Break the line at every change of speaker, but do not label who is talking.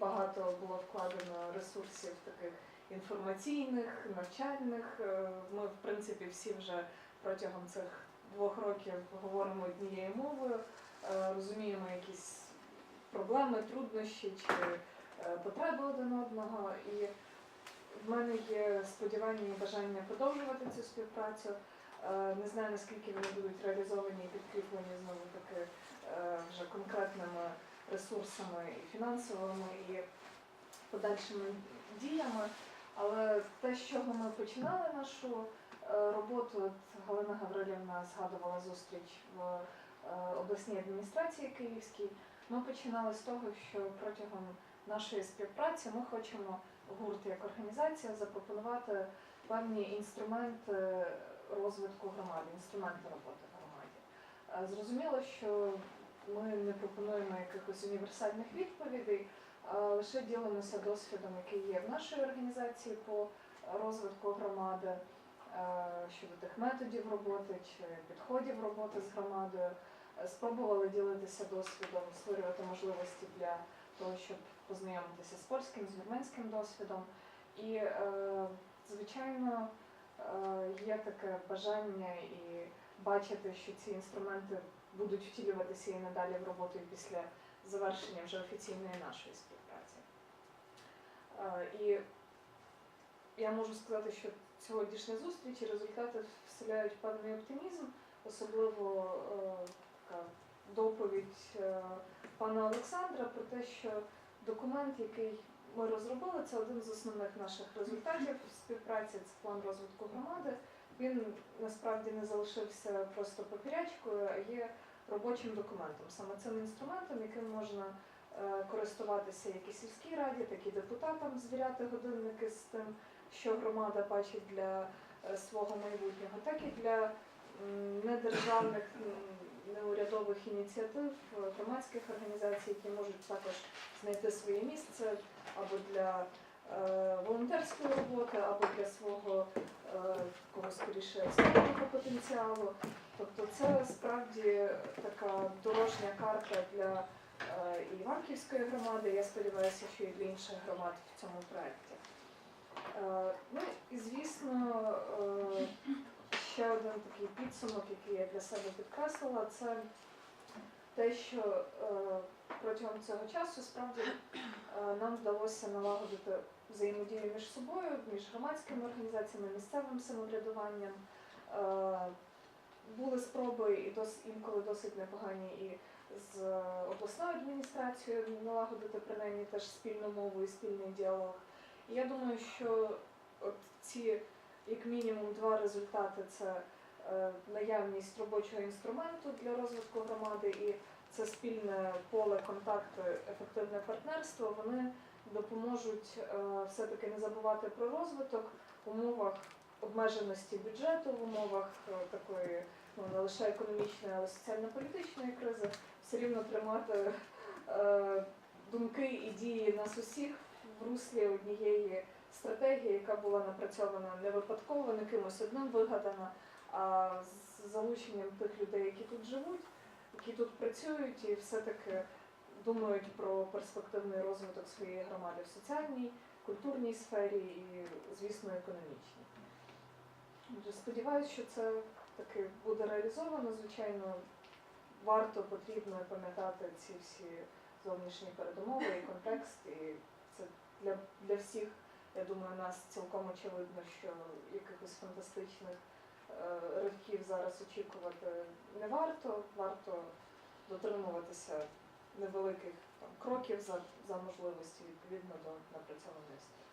багато було вкладено ресурсів таких інформаційних, навчальних. Е, Ми, в принципі, всі вже протягом цих двох років говоримо однією мовою, е, розуміємо якісь проблеми, труднощі чи е, потреби один одного. І в мене є сподівання і бажання продовжувати цю співпрацю. Не знаю, наскільки вони будуть реалізовані і підкріплені знову таки вже конкретними ресурсами і фінансовими, і подальшими діями. Але те, з чого ми починали нашу е, роботу, от Галина Гаврилівна згадувала зустріч в е, обласній адміністрації Київській. Ми починали з того, що протягом нашої співпраці ми хочемо гурт як організація запропонувати певні інструменти розвитку громади, інструменти роботи громаді. Е, Зрозуміло, що ми не пропонуємо якихось універсальних відповідей, а лише ділимося досвідом, який є в нашій організації по розвитку громади, е, щодо тих методів роботи чи підходів роботи з громадою. Спробували ділитися досвідом, створювати можливості для того, щоб познайомитися з польським, з вірменським досвідом. І, е, звичайно, е, є таке бажання і бачити, що ці інструменти будуть втілюватися і надалі в роботу і після завершення вже офіційної нашої співпраці. Е, І я можу сказати, що сьогоднішня зустріч і результати вселяють певний оптимізм, особливо е, така доповідь е, пана Олександра про те, що документ, який ми розробили, це один з основних наших результатів співпраці, це план розвитку громади. Він насправді не залишився просто папірячкою, а є робочим документом, саме цим інструментом, яким можна е, користуватися як і сільській раді, так і депутатам, звіряти годинники з тим, що громада бачить для е, свого майбутнього, так і для недержавних, неурядових ініціатив, е, громадських організацій, які можуть також знайти своє місце або для волонтерської роботи, або для свого е, такого скоріше експертного потенціалу. Тобто це справді така дорожня карта для е, і Іванківської громади, я сподіваюся, що і для інших громад в цьому проєкті. Е, Ну і звісно, е, ще один такий підсумок, який я для себе підкреслила, це те, що е, протягом цього часу справді е, нам вдалося налагодити взаємодію між собою, між громадськими організаціями, місцевим самоврядуванням. Е, Були спроби і інколи досить непогані і з обласною адміністрацією налагодити принаймні теж спільну мову і спільний діалог. І я думаю, що от ці як мінімум два результати це наявність робочого інструменту для розвитку громади і це спільне поле контакту, ефективне партнерство. Вони допоможуть е, все-таки не забувати про розвиток в умовах обмеженості бюджету, в умовах е, такої ну, не лише економічної, але соціально-політичної кризи, все рівно тримати е, думки і дії нас усіх в руслі однієї стратегії, яка була напрацьована не випадково, не кимось одним вигадана, з залученням тих людей, які тут живуть, які тут працюють і все-таки думають про перспективний розвиток своєї громади в соціальній, культурній сфері і, звісно, економічній. Сподіваюся, що це таки буде реалізовано. Звичайно, варто потрібно пам'ятати ці всі зовнішні передумови і контекст. І це для, для всіх, я думаю, нас цілком очевидно, що якихось фантастичних ривків зараз очікувати не варто. Варто дотримуватися невеликих там, кроків за, за можливості відповідно до напрацьованої стратегії.